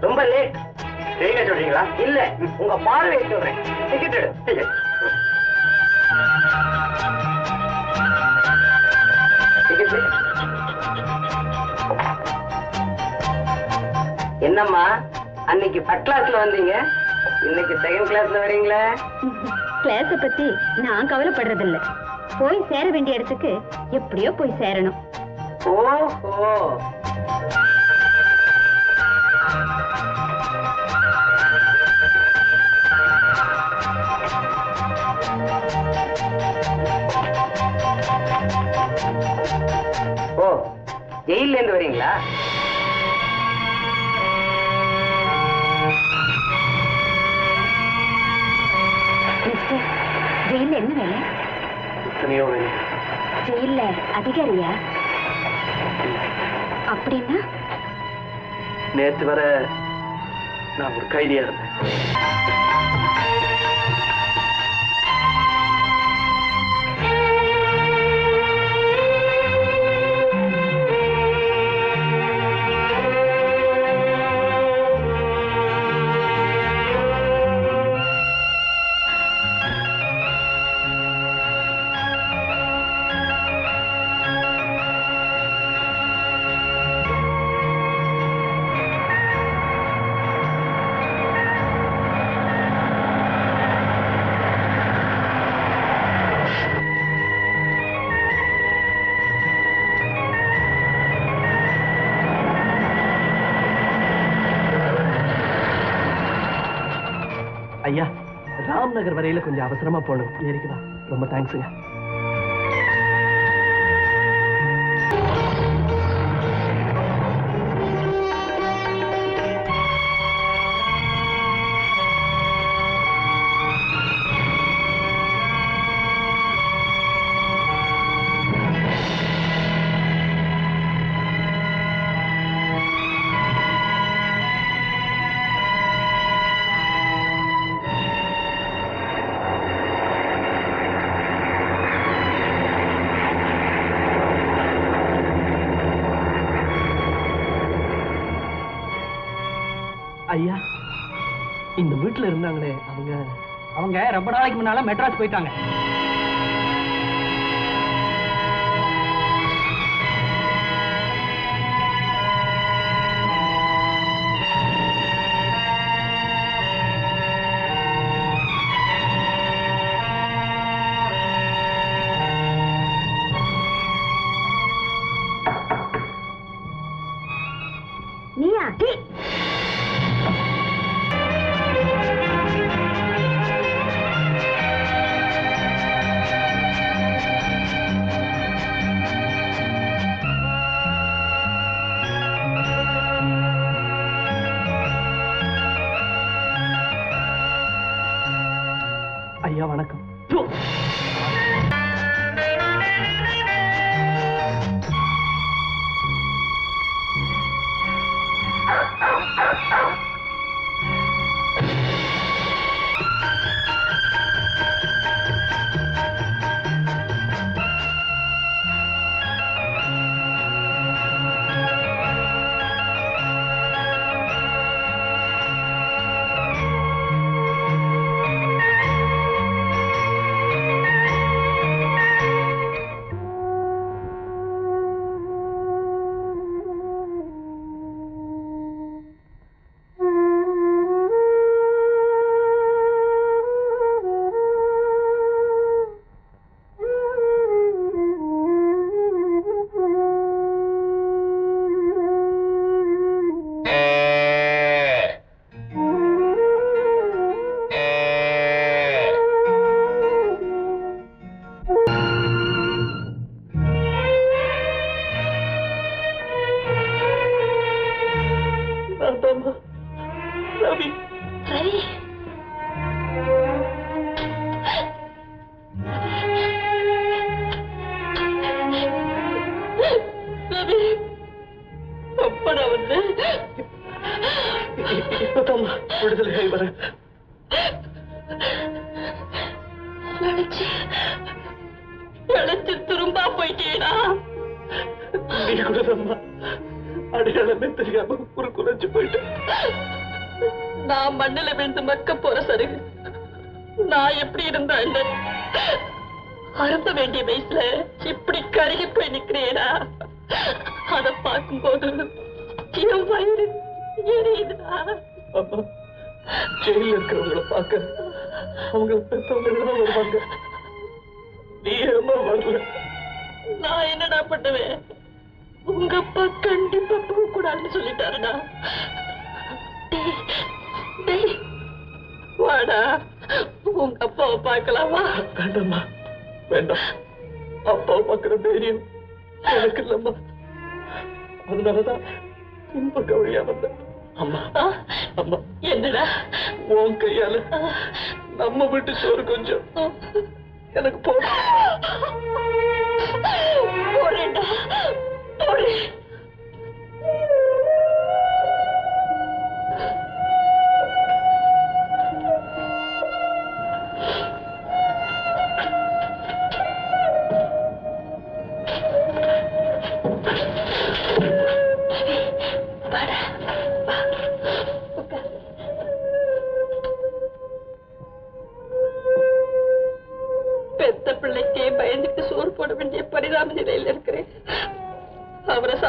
ரொம்ப லேட் சரிங்க சொல்றீங்களா? இல்ல உங்க பார்வையை சொல்றேன். டிக்கெட் எடு டிக்கெட் என்னம்மா அன்னைக்கு ஃபர்ஸ்ட் கிளாஸ்ல வந்தீங்க? இன்னைக்கு செகண்ட் கிளாஸ்ல வரீங்களா? கிளாஸ பத்தி நான் கவலைப்படுறதில்ல. போய் சேர வேண்டிய இடத்துக்கு எப்படியோ போய் சேரணும். ஓஹோ. ஓ ஜெயில இருந்து வரீங்களா ஜெயில என்ன வேலை? எத்தனையோ வேணும் ஜெயில்ல அதிகாரியா? அப்படின்னா? நேத்து வர நான் ஒரு கைதியா இருந்தேன். ராம்நகர் வரையில கொஞ்சம் அவசரமா போகணும் ஏறிக்குதா ரொம்ப தேங்க்ஸுங்க ஐயா இந்த வீட்டுல இருந்தாங்களே அவங்க அவங்க ரொம்ப நாளைக்கு முன்னால மெட்ராஸ் போயிட்டாங்க. நீயா ஐயா வணக்கம். ரவி அப்ப நான் வந்து இப்பதாம்மா விடுதலை வரேன் நினைச்சு துரும்பா போயிட்டேனா நீ கூடதாம்மா அடையாளமே தெரியாம ஒரு குறைச்சு போயிட்டேன். நான் மண்ணில விழுந்து மக்க போற சருகு நான் எப்படி இருந்தா என்ன அருந்த வேண்டிய வயசுல இப்படி கருகி போய் நிக்கிறேனா அத பார்க்கும்போது என் வயிறு எரியுதுடா அம்மா ஜெயில இருக்கிறவங்கள பார்க்க அவங்க பெற்றவங்க எல்லாம் வருவாங்க நீ ஏமா வரல? நான் என்னடா பண்ணுவேன்? உங்க அப்பா கண்டிப்பா போக கூடாதுன்னு சொல்லிட்டாருடா வாடா. உங்க அப்பாவை பார்க்கலாமா? வேண்டாம்மா. வேண்டாம். அப்பாவை பார்க்கிற தைரியம் எனக்கு இல்லம்மா. அதனாலதான் வழியா வந்தேன். அம்மா அம்மா என்னடா? உன் கையால நம்ம வீட்டு சோறு கொஞ்சம் எனக்கு போதும் போறேன்டா போறேன்.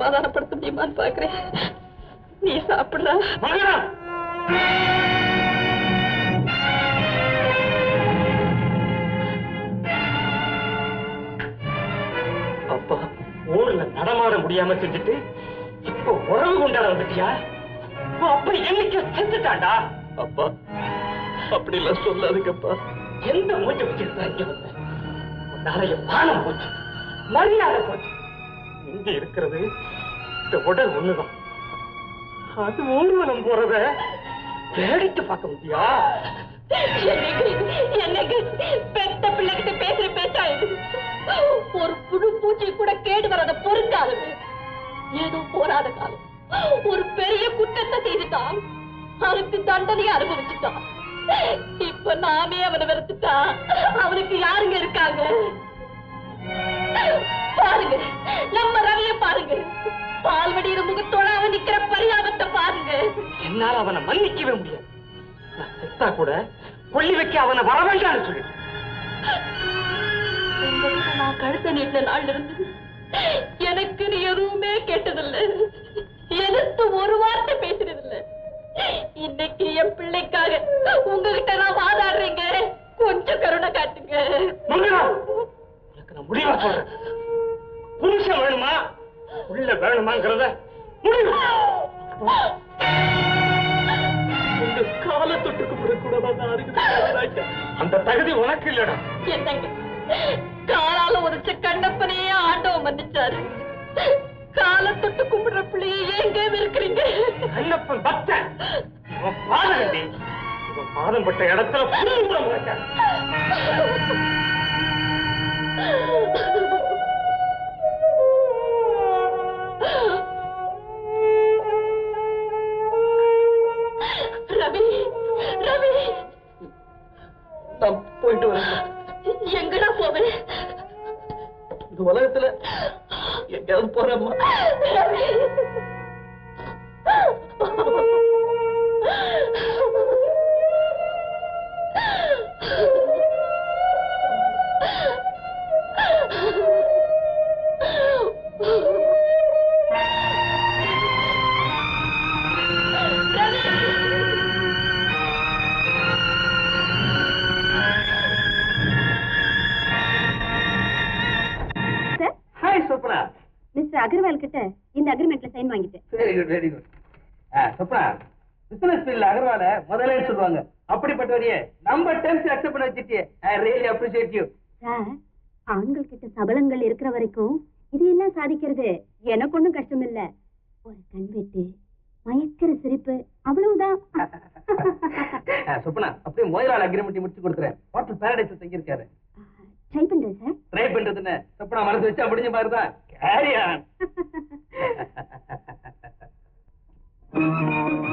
சமாதானப்படுத்த முடியுமான்னு பாக்குறேன் நீ சாப்பிடுறா மகனா அப்பா ஊர்ல நடமாட முடியாம செஞ்சுட்டு இப்ப உறவு கொண்டாட வந்துட்டியா? அப்பா என்னைக்கு செஞ்சுட்டாண்டா அப்பா அப்படி எல்லாம் சொல்லாதுங்கப்பா. எந்த மூச்சை வச்சுட்டு இங்க வந்த உன்னால பானம் போச்சு மரியாதை போச்சு. இங்க இருக்கிறது. இந்த உடல் ஒண்ணுதான். அது ஊர்வலம் போறத வேடிக்கை பார்க்க முடியா? எனக்கு பெத்த பிள்ளைகிட்ட பேசுற பேச்சா ஒரு புழு பூச்சி கூட கேடு வராத பொறுக்காது ஏதோ போராத காலம். ஒரு பெரிய குற்றத்தை செய்துட்டான். அவனுக்கு தண்டனையை அனுபவிச்சுட்டான். இப்ப நாமே அவனை வெறுத்துட்டா? அவனுக்கு யாருங்க இருக்காங்க? என்னால அவனை மன்னிக்கவே முடியாது. நான் செத்தா கூட கொள்ளி வைக்க அவனை வர வேண்டாம்னு சொல்லி நான் கழுத்த நீட்டின நாள்ல இருந்து எனக்கு நீ எதுவுமே கேட்டதில்ல. எதிர்த்து ஒரு வார்த்தை பேசுறதில்ல இன்னைக்கு என் பிள்ளைக்காக உங்ககிட்ட நான் வாதாடுறீங்க. கொஞ்சம் கருணை காட்டுங்க. நான் முடிவா சொல்றேன். புருஷன் வேணுமா? உள்ள வேணுமாங்கிறத முடிவு. அந்த தகுதி உனக்கு இல்லடா. என்னங்க? காலால உரைச்ச கண்ணப்பனையே ஆண்டவன் மன்னிச்சாரு. காலை தொட்டு கும்பிடுற பிள்ளைய இருக்கிறீங்க கண்ணப்பன் பக்தன் பாதகண்டி பாதம் பட்ட இடத்துல very good very good Swapna business ஃபீல்ட்ல அகர்வால முதலே சொல்லுவாங்க. அப்படிப்பட்டவரையே நம்ம டெர்ம்ஸ் அக்செப்ட் பண்ண வச்சிட்டியே. ஐ ரியலி அப்ரிஷியேட் யூ ஆண்கள் கிட்ட சபலங்கள் இருக்கிற வரைக்கும் இதையெல்லாம் சாதிக்கிறது எனக்கு ஒண்ணும் கஷ்டம் இல்ல ஒரு கண் வெட்டு மயக்கிற சிரிப்பு அவ்வளவுதான். சொப்னா அப்படியே மோதிரால் அக்ரிமெண்ட் முடிச்சு கொடுக்குறேன். ஹோட்டல் பாரடைஸ் தங்கியிருக்காரு. ட்ரை பண்றேன் சார். ட்ரை பண்றதுன்னு சொப்னா மனசு வச்சா முடிஞ்ச மாதிரி தான் கேரி thank you